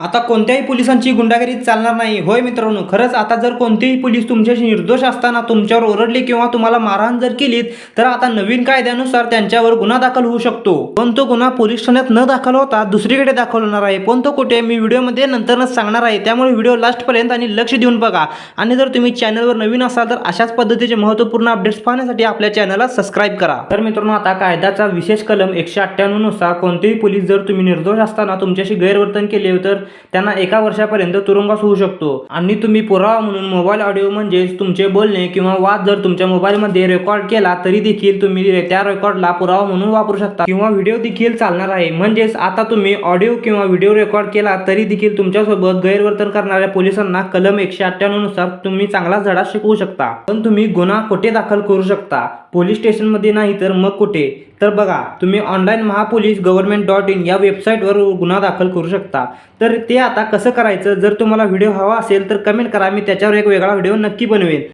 आता कोणत्याही पोलिसांची गुंडागिरी चालणार नाही. होय मित्रांनो खरंच आता जर कोणतेही पोलीस तुमच्याशी निर्दोष असताना तुमच्यावर ओरडले किंवा तुम्हाला मारहाण जर केलीत तर आता नवीन कायद्यानुसार त्यांच्यावर गुन्हा दाखल होऊ शकतो. पण तो गुन्हा पोलीस ठाण्यात न दाखल होता दुसरीकडे दाखल होणार आहे. पण तो कुठे मी व्हिडिओमध्ये नंतरच सांगणार आहे. त्यामुळे व्हिडिओ लास्टपर्यंत आणि लक्ष देऊन बघा. आणि जर तुम्ही चॅनलवर नवीन असाल तर अशाच पद्धतीचे महत्त्वपूर्ण अपडेट्स पाहण्यासाठी आपल्या चॅनलला सबस्क्राईब करा. तर मित्रांनो आता कायद्याचा विशेष कलम एकशे अठ्ठ्याण्णवनुसार कोणतेही पोलीस जर तुम्ही निर्दोष असताना तुमच्याशी गैरवर्तन केले तर त्यांना एका वर्षापर्यंत तुरुंगास होऊ शकतो. आणि तुम्ही पुरावा म्हणून मोबाईल ऑडिओ म्हणजेच तुमचे बोलणे किंवा वाद जर तुमच्या मोबाईलमध्ये रेकॉर्ड केला तरी देखील तुम्ही त्या रेकॉर्डला पुरावा म्हणून वापरू शकता. किंवा व्हिडिओ देखील चालणार आहे. म्हणजेच आता तुम्ही ऑडिओ किंवा व्हिडिओ रेकॉर्ड केला तरी देखील तुमच्यासोबत गैरवर्तन करणाऱ्या पोलिसांना कलम एकशे अठ्ठ्याण्णवनुसार तुम्ही चांगला धडा शिकवू शकता. पण तुम्ही गुन्हा कुठे दाखल करू शकता. पोलीस स्टेशनमध्ये नाही तर मग कुठे? तर बघा तुम्ही online Mahapolice government dot in या वेबसाईटवर गुन्हा दाखल करू शकता. तर ते आता कसं करायचं? जर तुम्हाला व्हिडिओ हवा असेल तर कमेंट करा. मी त्याच्यावर एक वेगळा व्हिडिओ नक्की बनवेन.